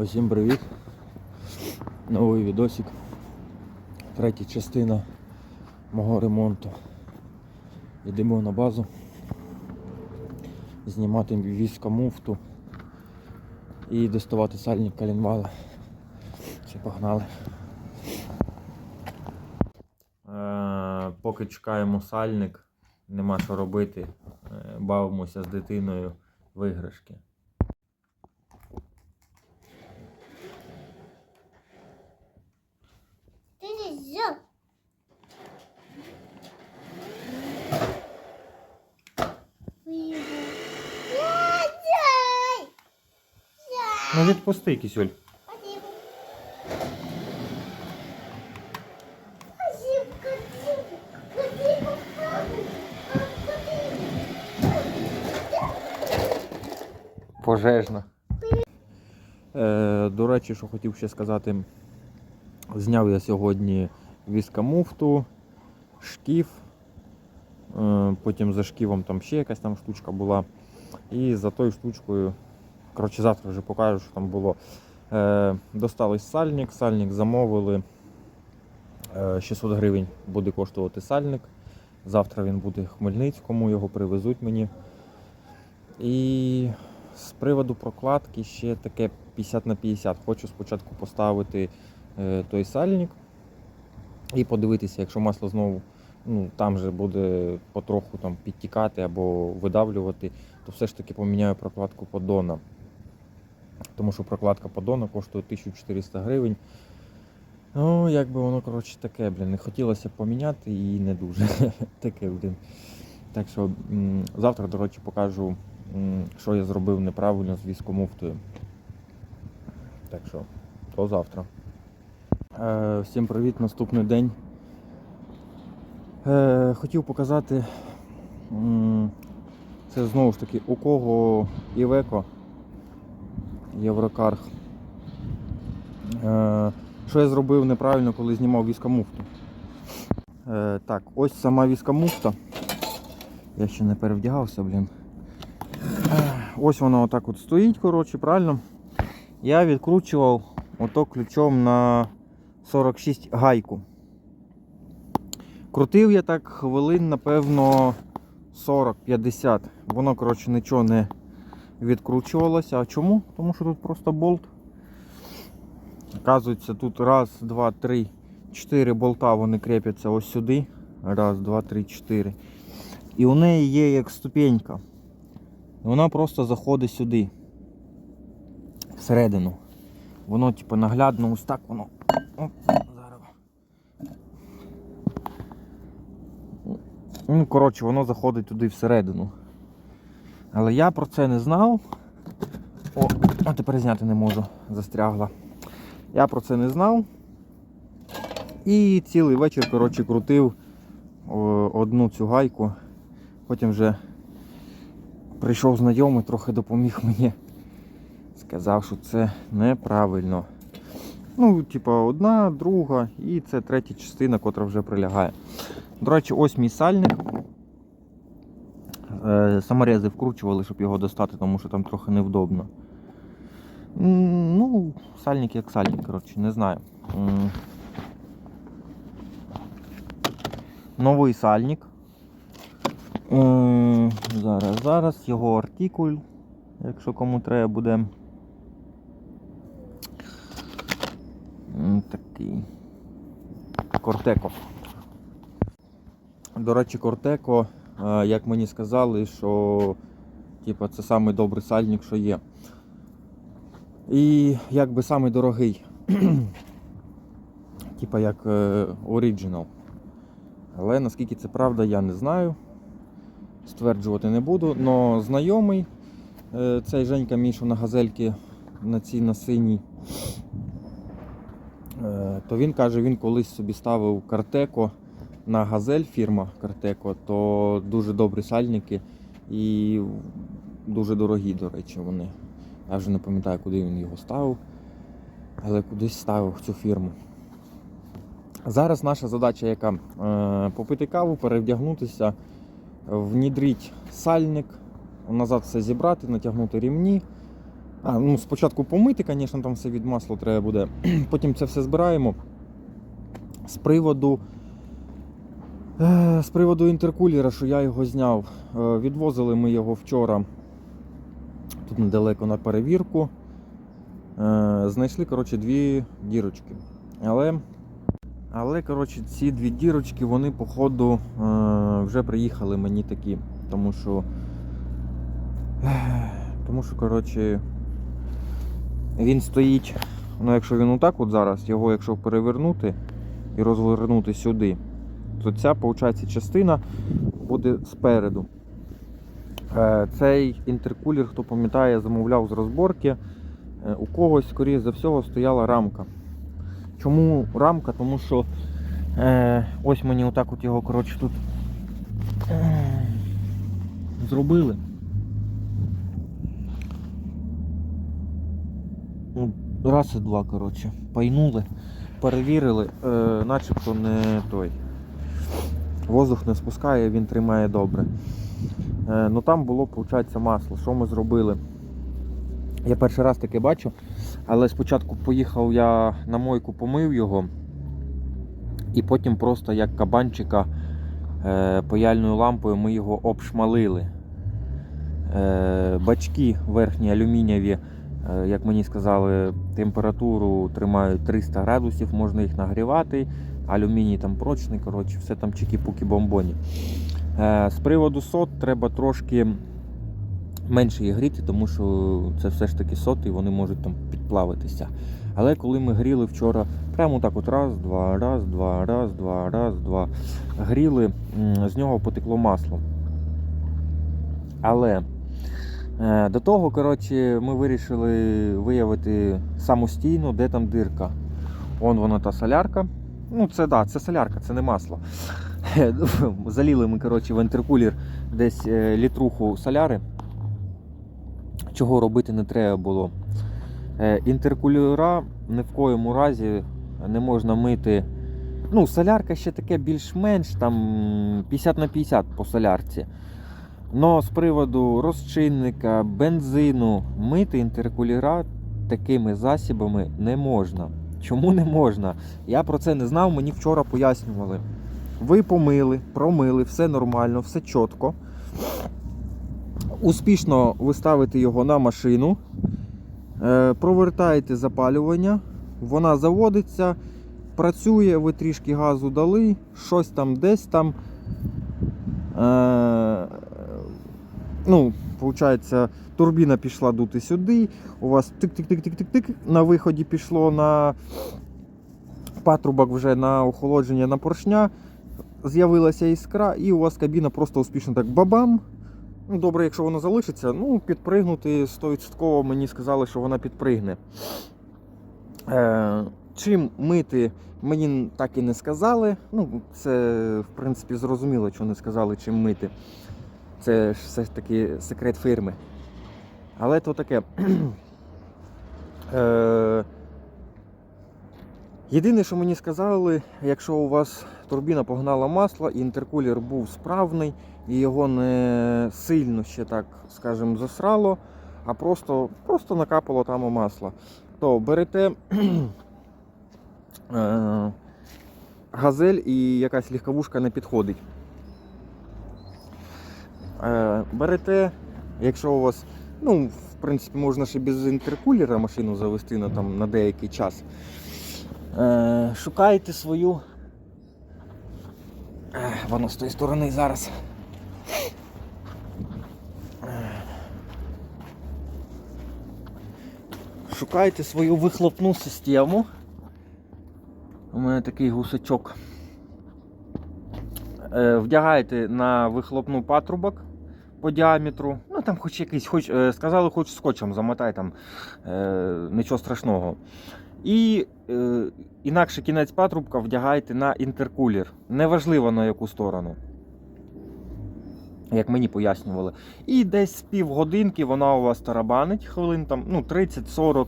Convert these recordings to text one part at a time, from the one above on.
Усім привіт! Новий відосик. Третя частина мого ремонту. Йдемо на базу. Знімати війська муфту і доставати сальник калінвала. Все, погнали. Е, поки чекаємо сальник, нема що робити. Е, бавимося з дитиною в іграшки. Ну відпусти, кисюль. Пожежна. Е, до речі, що хотів ще сказати, зняв я сьогодні віскамуфту, шкіф. Е, потім за шківом там ще якась там штучка була. І за тою штучкою, коротше, завтра вже покажу, що там було. Е, достали сальник, сальник замовили. Е, 600 гривень буде коштувати сальник. Завтра він буде в Хмельницькому, його привезуть мені. І з приводу прокладки ще таке 50 на 50. Хочу спочатку поставити е, той сальник і подивитися, якщо масло знову ну, там же буде потроху там, підтікати або видавлювати, то все ж таки поміняю прокладку поддона. Тому що прокладка поддона коштує 1400 гривень. Ну, як би воно, коротше, таке, блін, не хотілося поміняти і не дуже таке, блін. Так що завтра, до речі, покажу, що я зробив неправильно з військомуфтою. Так що, до завтра. Е, всім привіт, наступний день. Е, хотів показати, це знову ж таки, у кого Івеко, Єврокарг. Е, що я зробив неправильно, коли знімав військомуфту. Е, так, ось сама військомуфта. Я ще не перевдягався, блін. Ось вона отак от стоїть, коротше, правильно. Я відкручував ото ключом на 46 гайку. Крутив я так хвилин, напевно, 40-50. Воно, коротше, нічого не відкручувалося. А чому? Тому що тут просто болт. Оказується, тут раз, два, три, чотири болта вони крепяться ось сюди. Раз, два, три, чотири. І у неї є як ступенька. Вона просто заходить сюди. Всередину. Воно, типу, наглядно ось так воно. Оп, зараз. Ну, коротше, воно заходить туди всередину. Але я про це не знав. О, а тепер зняти не можу, застрягла. Я про це не знав. І цілий вечір, коротше, крутив одну цю гайку. Потім вже прийшов знайомий, трохи допоміг мені. Сказав, що це неправильно. Ну, типа, одна, друга і це третя частина, котра вже прилягає. До речі, ось мій сальник. Е, Саморези вкручували, щоб його достати, тому що там трохи невдобно. Ну, сальник як сальник, коротше, не знаю. Новий сальник. Е, Зараз, зараз його артикуль, якщо кому треба буде. Такий. Кортеко. До речі, Кортеко, як мені сказали, що типу, це самий добрий сальник, що є. І якби самий дорогий. Типа як оригінал. Але наскільки це правда, я не знаю. Стверджувати не буду. Но знайомий е, цей Женька Мішу на газельки на цій на синій. е, То він каже, він колись собі ставив картеко на газель фірма Картеко, то дуже добрі сальники і дуже дорогі, до речі, вони. Я вже не пам'ятаю, куди він його ставив, але кудись ставив цю фірму. Зараз наша задача яка? Е, Попити каву, перевдягнутися, внідрити сальник, назад все зібрати, натягнути рівні, А, ну, спочатку помити, звісно, там все від масла треба буде. Потім це все збираємо. З приводу. Е, З приводу інтеркулера, що я його зняв. Е, Відвозили ми його вчора тут недалеко на перевірку. Е, Знайшли, коротше, дві дірочки. Але, але коротше, ці дві дірочки, вони, походу, вже приїхали мені такі. Тому що. Тому що, коротше, він стоїть. Ну, якщо він отак от зараз, його якщо перевернути і розвернути сюди, то ця, виходить, частина буде спереду. Е, Цей інтеркулер, хто пам'ятає, замовляв з розборки. Е, У когось, скоріше за всього, стояла рамка. Чому рамка? Тому що е, ось мені отак от його коротше, тут зробили. Ну, Раз і два, коротше. Пайнули, перевірили, е, начебто не той. Воздух не спускає, він тримає добре. Е, ну там було, виходить, масло. Що ми зробили? Я перший раз таке бачу, але спочатку поїхав я на мойку, помив його, і потім просто як кабанчика е, паяльною лампою ми його обшмалили. Е, бачки верхні алюмінієві, як мені сказали, температуру тримають 300 градусів, можна їх нагрівати. Алюміній там прочний, коротше, все там чики-пуки бомбоні. Е, з приводу сот треба трошки менше їх гріти, тому що це все ж таки соти, і вони можуть там підплавитися. Але коли ми гріли вчора, прямо так от раз, два, раз, два, раз, два, раз, два, гріли, з нього потекло масло. Але е, до того, коротше, ми вирішили виявити самостійно, де там дирка. Вон вона та солярка. Ну, це да, це солярка, це не масло. Заліли ми, коротше, в інтеркулер десь е, літруху соляри. Чого робити не треба було. Е, Інтеркулера ні в коєму разі не можна мити. Ну, солярка ще таке більш-менш там 50 на 50 по солярці. Но з приводу розчинника, бензину, мити інтеркулера такими засібами не можна. Чому не можна? Я про це не знав, мені вчора пояснювали. Ви помили, промили, все нормально, все чітко. Успішно ви ставите його на машину, е, провертаєте запалювання, вона заводиться, працює, ви трішки газу дали, щось там десь там. Ну, виходить, турбіна пішла дути сюди, у вас тик-тик-тик-тик-тик-тик, на виході пішло на патрубок вже на охолодження на поршня, з'явилася іскра, і у вас кабіна просто успішно так бабам. Ну, добре, якщо воно залишиться, ну, підпригнути 100% мені сказали, що вона підпригне. Е, чим мити, мені так і не сказали. Ну, це, в принципі, зрозуміло, що не сказали, чим мити. Це ж все ж таки секрет фірми. Але то таке. Е, Єдине, що мені сказали, якщо у вас турбіна погнала масло, і інтеркулер був справний, і його не сильно ще так, скажімо, засрало, а просто, просто накапало там масло, то берете е, газель і якась легковушка не підходить. Е, берете, якщо у вас, ну, в принципі, можна ще без інтеркулера машину завести на, там, на деякий час. Е, шукаєте свою. Е, Воно з тої сторони зараз. Е. Шукаєте свою вихлопну систему. У мене такий гусачок. Вдягаєте на вихлопну патрубок по діаметру. Ну там хоч якийсь, хоч, е, сказали, хоч скотчем замотай там е, нічого страшного. І е, інакше кінець патрубка вдягаєте на інтеркулер. Неважливо на яку сторону. Як мені пояснювали. І десь з півгодинки вона у вас тарабанить хвилин там, ну, 30-40.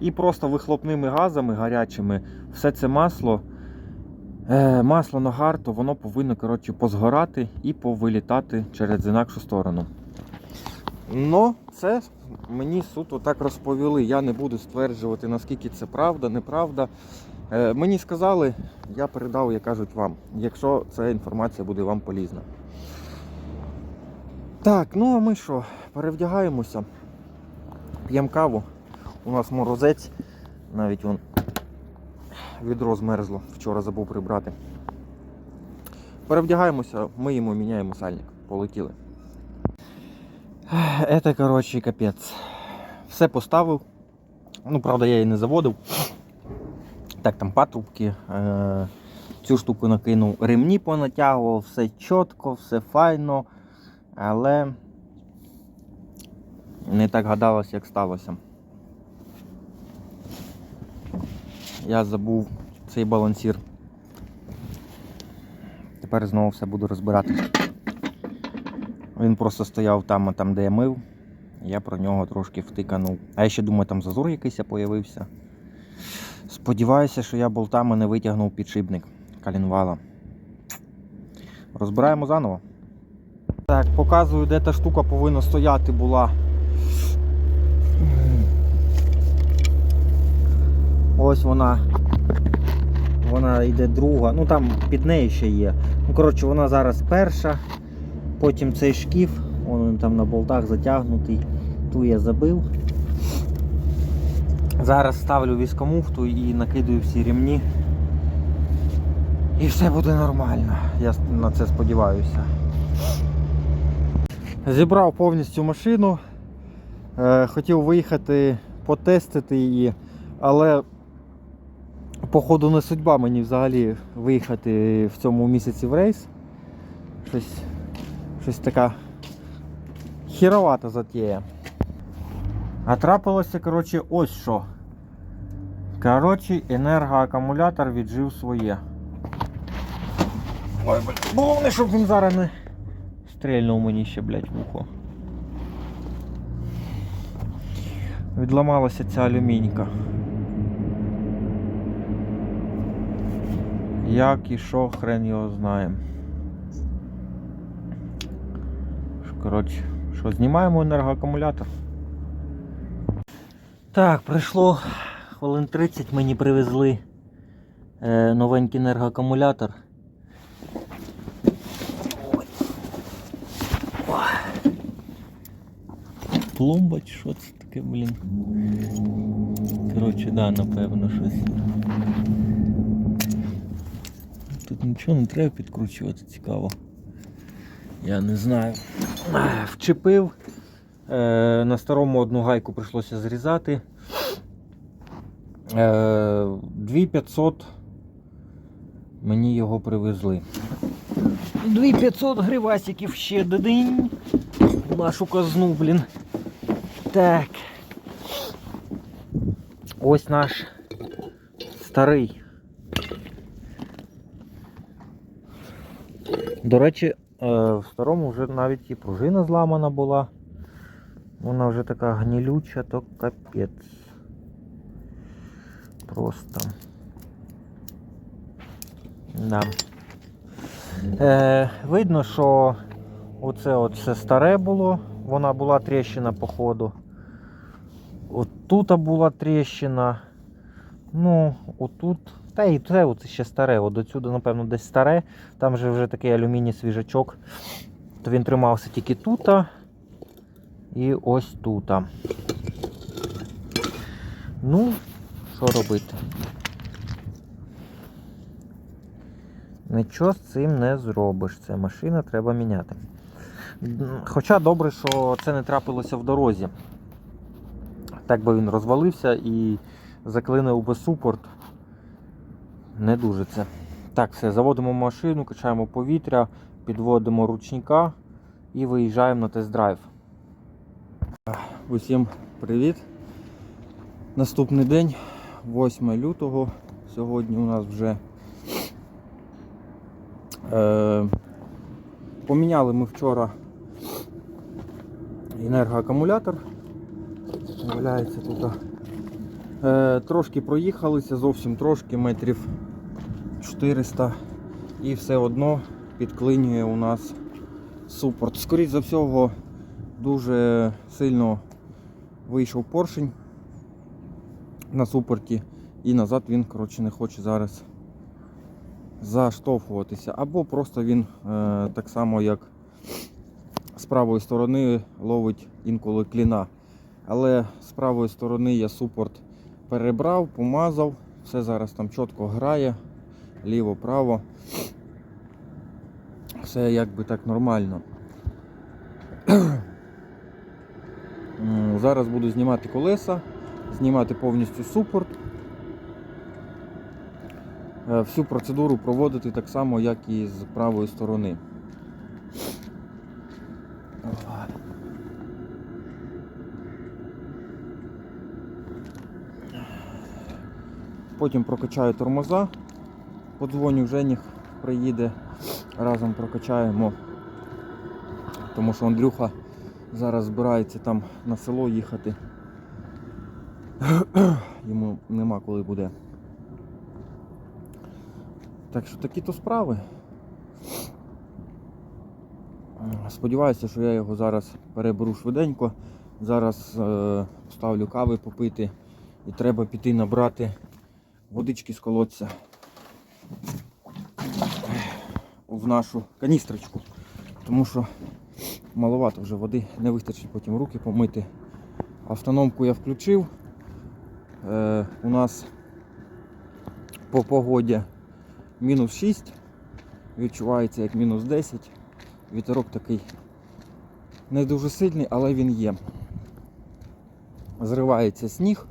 І просто вихлопними газами гарячими все це масло, е, масло нагар, то воно повинно коротше, позгорати і повилітати через інакшу сторону. Ну, це мені суто так розповіли. Я не буду стверджувати, наскільки це правда, неправда. Е, мені сказали, я передав, як кажуть, вам, якщо ця інформація буде вам полізна. Так, ну а ми що, перевдягаємося, п'ємо каву. У нас морозець, навіть вон відро змерзло, вчора забув прибрати. Перевдягаємося, миємо, міняємо сальник. Полетіли. Це, коротше, капець. Все поставив. Ну, правда, я її не заводив. Так, там патрубки. Е- цю штуку накинув, ремні понатягував, все чітко, все файно. Але не так гадалось, як сталося. Я забув цей балансір. Тепер знову все буду розбирати. Він просто стояв там, там, де я мив. Я про нього трошки втиканув. А я ще думаю, там зазор якийсь появився. Сподіваюся, що я болтами не витягнув підшипник калінвала. Розбираємо заново. Так, показую, де та штука повинна стояти була. Ось вона. Вона йде друга. Ну там під нею ще є. Ну, коротше, вона зараз перша. Потім цей шкіф, вон він там на болтах затягнутий. Ту я забив. Зараз ставлю віскомуфту і накидаю всі рівні. І все буде нормально. Я на це сподіваюся. Зібрав повністю машину. Е, хотів виїхати, потестити її, але походу не судьба мені взагалі виїхати в цьому місяці в рейс. Щось, щось така хіровата затея. А трапилося, коротше, ось що. Коротше, енергоакумулятор віджив своє. Ой, блядь. Головне, щоб він зараз не стрельнув мені ще, блядь, в ухо. Відламалася ця алюмінька. Як і що, хрен його знає. Коротше, що, знімаємо енергоакумулятор. Так, пройшло хвилин 30 мені привезли е, новенький енергоакумулятор. Пломба чи що це таке, блін? Коротше, да, напевно, щось. Тут нічого не треба підкручувати, цікаво. Я не знаю. Вчепив. Е, на старому одну гайку прийшлося зрізати. Е, 2500 мені його привезли. 2500 гривасиків ще додень. Нашу казну, блін. Так. Ось наш старий. До речі, е, в старому вже навіть і пружина зламана була. Вона вже така гнилюча, то капець. Просто. Да. Е, видно, що оце от все старе було, вона була тріщина по ходу. От тут була тріщина. Ну, отут. Та і це оце ще старе. От до сюди, напевно, десь старе. Там же вже такий алюміній свіжачок. То він тримався тільки тут. І ось тут. Ну, що робити? Нічого з цим не зробиш. Це машина треба міняти. Хоча добре, що це не трапилося в дорозі. Так би він розвалився і заклинив би супорт. Не дуже це. Так, все, заводимо машину, качаємо повітря, підводимо ручника і виїжджаємо на тест-драйв. Усім привіт. Наступний день, 8 лютого. Сьогодні у нас вже е, поміняли ми вчора енергоакумулятор. Валяється тут. Е, трошки проїхалися, зовсім трошки, метрів 400 і все одно підклинює у нас супорт. Скоріше за всього, дуже сильно вийшов поршень на супорті, і назад він коротше, не хоче зараз заштовхуватися. Або просто він е, так само, як з правої сторони ловить інколи кліна. Але з правої сторони я супорт перебрав, помазав, все зараз там чітко грає, ліво-право. Все якби так нормально. Зараз буду знімати колеса, знімати повністю супорт. Е, Всю процедуру проводити так само, як і з правої сторони. Потім прокачаю тормоза, подзвоню Женіх, приїде, разом прокачаємо. Тому що Андрюха зараз збирається там на село їхати. Йому нема коли буде. Так що такі то справи. Сподіваюся, що я його зараз переберу швиденько. Зараз е, поставлю кави попити і треба піти набрати водички з колодця в нашу каністрочку. Тому що маловато вже води, не вистачить потім руки помити. Автономку я включив. Е, у нас по погоді мінус 6, відчувається як мінус 10. Вітерок такий не дуже сильний, але він є. Зривається сніг.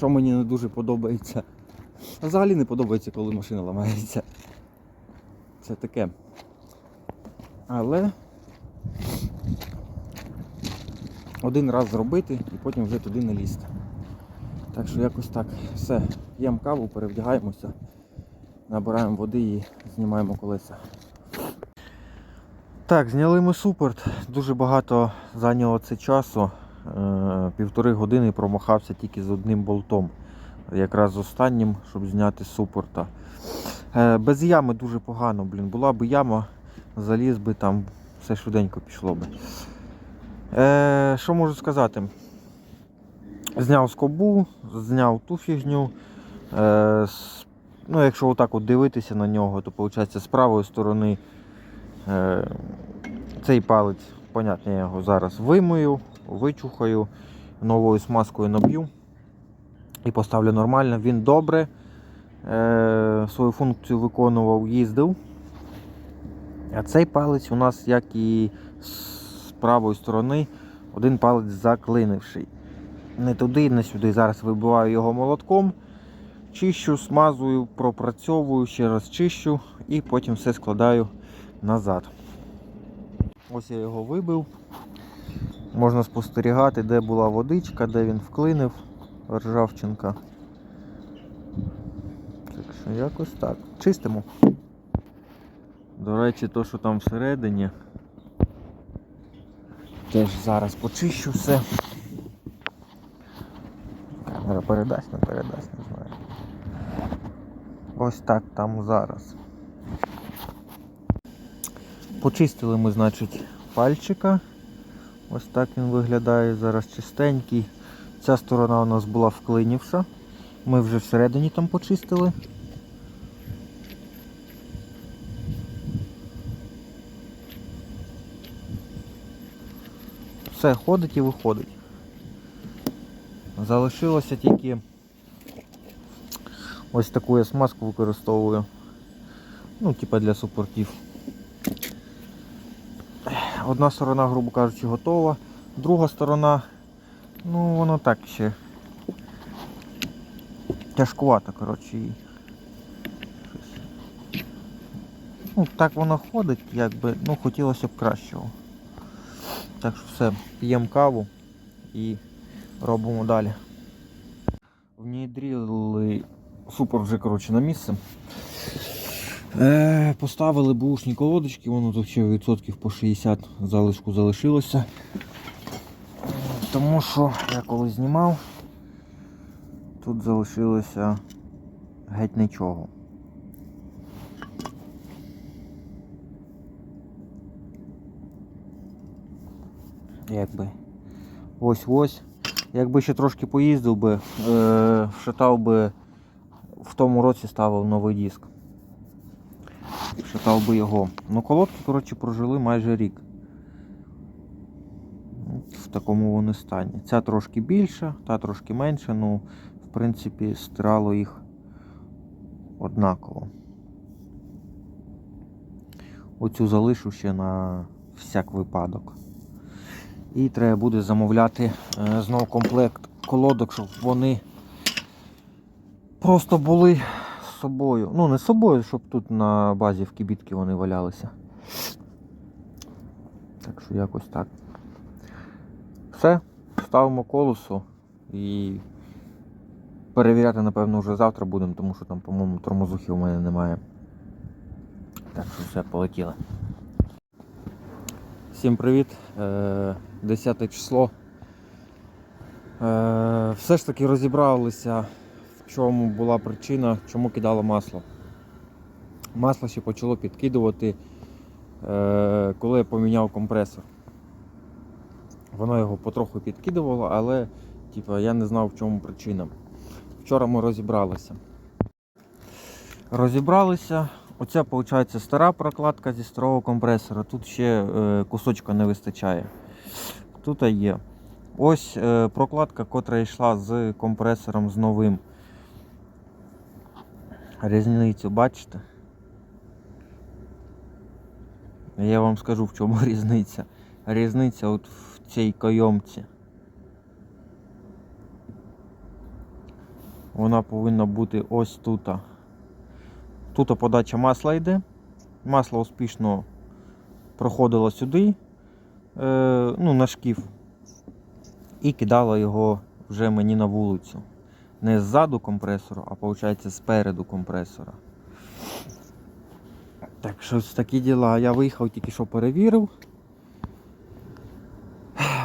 Що мені не дуже подобається. А Взагалі не подобається, коли машина ламається. Це таке. Але один раз зробити і потім вже туди не лізти. Так що якось так. Все, п'ємо каву, перевдягаємося, набираємо води і знімаємо колеса. Так, зняли ми супорт. Дуже багато зайняло це часу. Е, Півтори години промахався тільки з одним болтом. Якраз з останнім, щоб зняти з супорта. Е, Без ями дуже погано, блін. Була б яма, заліз би там, все швиденько пішло би. Е, що можу сказати? Зняв скобу, зняв ту фігню. Ну, якщо отак от дивитися на нього, то виходить з правої сторони цей палець, понятно, я його зараз вимою, вичухаю, новою смазкою наб'ю і поставлю нормально. Він добре е, свою функцію виконував, їздив. А цей палець у нас, як і з правої сторони, один палець заклинивший. Не туди, не сюди. Зараз вибиваю його молотком, чищу, смазую, пропрацьовую, ще раз чищу і потім все складаю назад. Ось я його вибив. Можна спостерігати, де була водичка, де він вклинив ржавчинка. Так що якось так. Чистимо. До речі, то, що там всередині. Теж зараз почищу все. Камера передасть, не передасть, не знаю. Ось так там зараз. Почистили ми, значить, пальчика. Ось так він виглядає зараз чистенький. Ця сторона у нас була вклинівша. Ми вже всередині там почистили. Все, ходить і виходить. Залишилося тільки ось таку я смазку використовую. Ну, типа для супортів. Одна сторона, грубо кажучи, готова, друга сторона, ну воно так ще тяжкувато, коротше. Ну, так воно ходить, якби, ну хотілося б кращого. Так що все, п'ємо каву і робимо далі. Внідріли супер вже коротше, на місце. Е, поставили бушні колодочки, воно тут ще відсотків по 60 залишку залишилося. Тому що я коли знімав, тут залишилося геть нічого. Якби. Ось ось. Якби ще трошки поїздив би, е, вшатав би в тому році ставив новий диск. Вшатав би його. Ну, колодки, коротше, прожили майже рік. В такому вони стані. Ця трошки більша, та трошки менша, ну, в принципі, стирало їх однаково. Оцю залишу ще на всяк випадок. І треба буде замовляти е, знову комплект колодок, щоб вони просто були собою. Ну, не з собою, щоб тут на базі в кібітки вони валялися. Так що якось так. Все, ставимо колесо і перевіряти, напевно, вже завтра будемо, тому що там, по-моєму, тормозухи у мене немає. Так що все, полетіли. Всім привіт. Е, 10 число. Е, все ж таки розібралися, чому була причина, чому кидало масло. Масло ще почало підкидувати, е, коли я поміняв компресор. Воно його потроху підкидувало, але типу, я не знав, в чому причина. Вчора ми розібралися. Розібралися. Оця, виходить, стара прокладка зі старого компресора. Тут ще е, кусочка не вистачає. Тут є. Ось е, прокладка, котра йшла з компресором з новим. Різницю бачите? Я вам скажу, в чому різниця. Різниця от в цій кайомці. Вона повинна бути ось тут. Тут подача масла йде. Масло успішно проходило сюди, е, ну, на шкіф, і кидало його вже мені на вулицю. Не ззаду компресору, а виходить спереду компресора. Так що такі діла. Я виїхав, тільки що перевірив.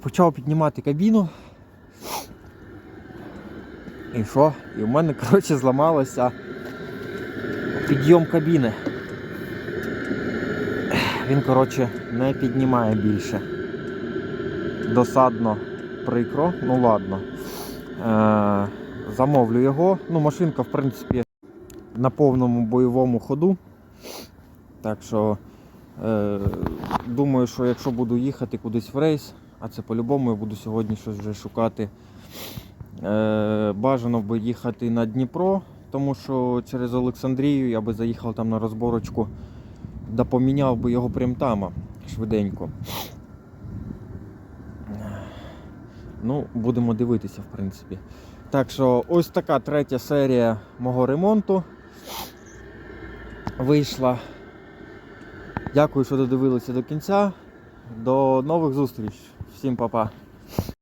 Почав піднімати кабіну. І що? І в мене, коротше, зламалося підйом кабіни. Він, коротше, не піднімає більше. Досадно прикро, ну ладно. Е, замовлю його. Ну, машинка, в принципі, на повному бойовому ходу. Так що е, думаю, що якщо буду їхати кудись в рейс, а це по-любому я буду сьогодні щось вже шукати. Е, бажано би їхати на Дніпро, тому що через Олександрію я би заїхав там на розборочку, да поміняв би його прям там швиденько. Ну, будемо дивитися, в принципі. Так що ось така третя серія мого ремонту вийшла. Дякую, що додивилися до кінця. До нових зустріч. Всім па-па.